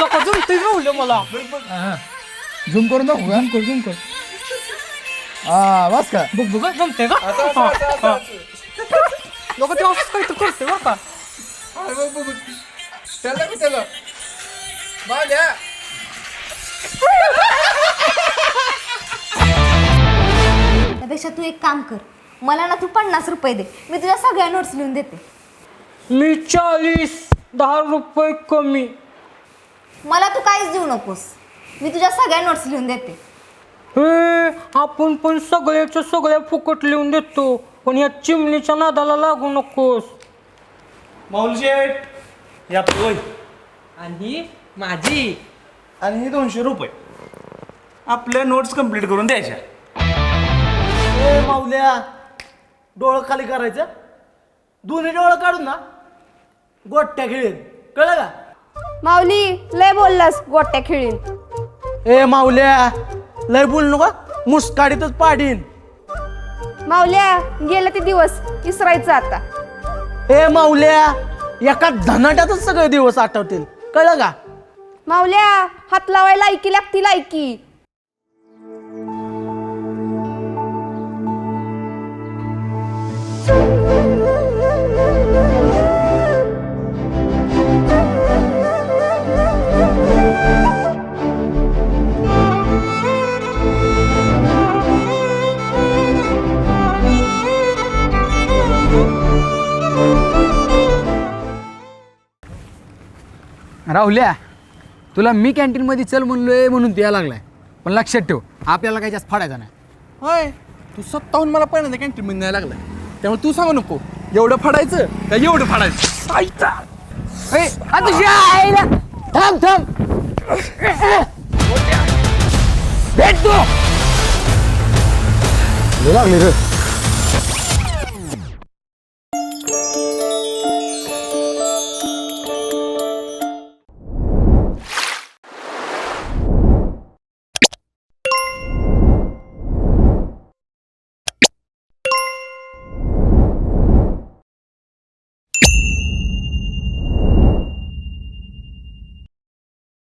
नको जमते राहुल्या मला झूम करून दाखवू का कर झुम कर हा बस का बघ बघ जमते का नको ते असंच काही तर करते बरं का त्याला की त्याला बाल्या त्यापेक्षा तू एक काम कर. मला ना तू पन्नास रुपये दे. मी तुझ्या सगळ्या नोट्स लिहून देते. मी चाळीस दहा रुपये कमी. मला तू काहीच देऊ नकोस. मी तुझ्या सगळ्या नोट्स लिहून देते. हे आपण पण सगळ्याच्या सगळ्या फुकट लिहून देतो. पण या चिमणीच्या नादाला लागू नकोस. माऊलशेठ या पोय आणि माझी. आणि हे दोनशे रुपये. आपल्या नोट्स कंप्लीट करून द्यायच्या. ए माऊल्या. डोळं खाली करायचं. दोन्ही डोळं काढून ना. गोट्या खेळेन. कळलं का? माऊली लय बोललास गोट्या खेळीन. ए माऊल्या लय बोल नका. मुसकाडीतच पाडीन. माऊल्या गेले ते दिवस विसरायचं आता. ए माऊल्या एका धनाट्यातच सगळे दिवस आठवतील. कळलं का? माऊल्या हात लावायला लायकी लागती लायकी. राहुल्या तुला मी कॅन्टीनमध्ये चल म्हणलोय म्हणून तू यायला लागलाय. पण लक्षात ठेव आपल्याला काही जास्त फाडायचा नाही. होय तू स्वतःहून मला पहिल्यांदा कॅन्टीनमध्ये न्यायला लागलाय. त्यामुळे तू सांगू नको एवढं फाडायचं का एवढं फाडायचं? आईचा! ए, आ तुझ्या आईला थांब थांब. भेट तू लागली रे.